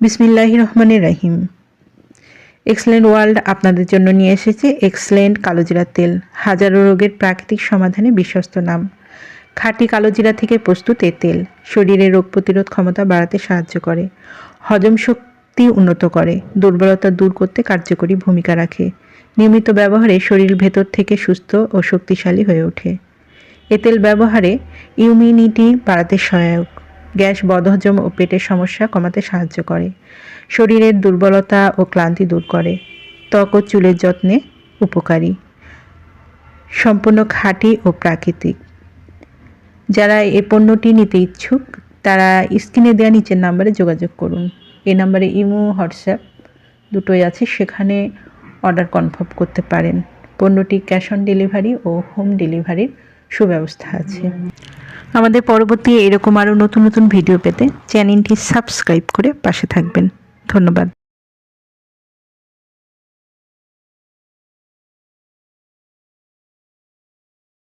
বিসমিল্লাহ রহমানের রাহিম। Excellent world আপনাদের জন্য নিয়ে এসেছে এক্সেলেন্ট কালোজিরা তেল, হাজারো রোগের প্রাকৃতিক সমাধানে বিশ্বস্ত নাম। খাঁটি কালোজিরা থেকে প্রস্তুত এ তেল শরীরের রোগ প্রতিরোধ ক্ষমতা বাড়াতে সাহায্য করে, হজম শক্তি উন্নত করে, দুর্বলতা দূর করতে কার্যকরী ভূমিকা রাখে, নিয়মিত ব্যবহারে শরীর ভেতর থেকে সুস্থ ও শক্তিশালী হয়ে ওঠে। এ তেল ব্যবহারে ইমিউনিটি বাড়াতে সহায়ক। গ্যাস, বদহজম ও পেটের সমস্যা কমাতে সাহায্য করে। শরীরের দুর্বলতা ও ক্লান্তি দূর করে। ত্বক ও চুলের যত্নে উপকারী। সম্পূর্ণ খাঁটি ও প্রাকৃতিক। যারা এ পণ্যটি নিতে ইচ্ছুক, তারা স্ক্রিনে দেওয়া নিচের নাম্বারে যোগাযোগ করুন। এই নাম্বারে ইমো, হোয়াটসঅ্যাপ দুটোই আছে, সেখানে অর্ডার কনফার্ম করতে পারেন। পণ্যটি ক্যাশ অন ডেলিভারি ও হোম ডেলিভারির সুব্যবস্থা আছে। আমাদের পরবর্তী এরকম আরও নতুন নতুন ভিডিও পেতে চ্যানেলটি সাবস্ক্রাইব করে পাশে থাকবেন। ধন্যবাদ।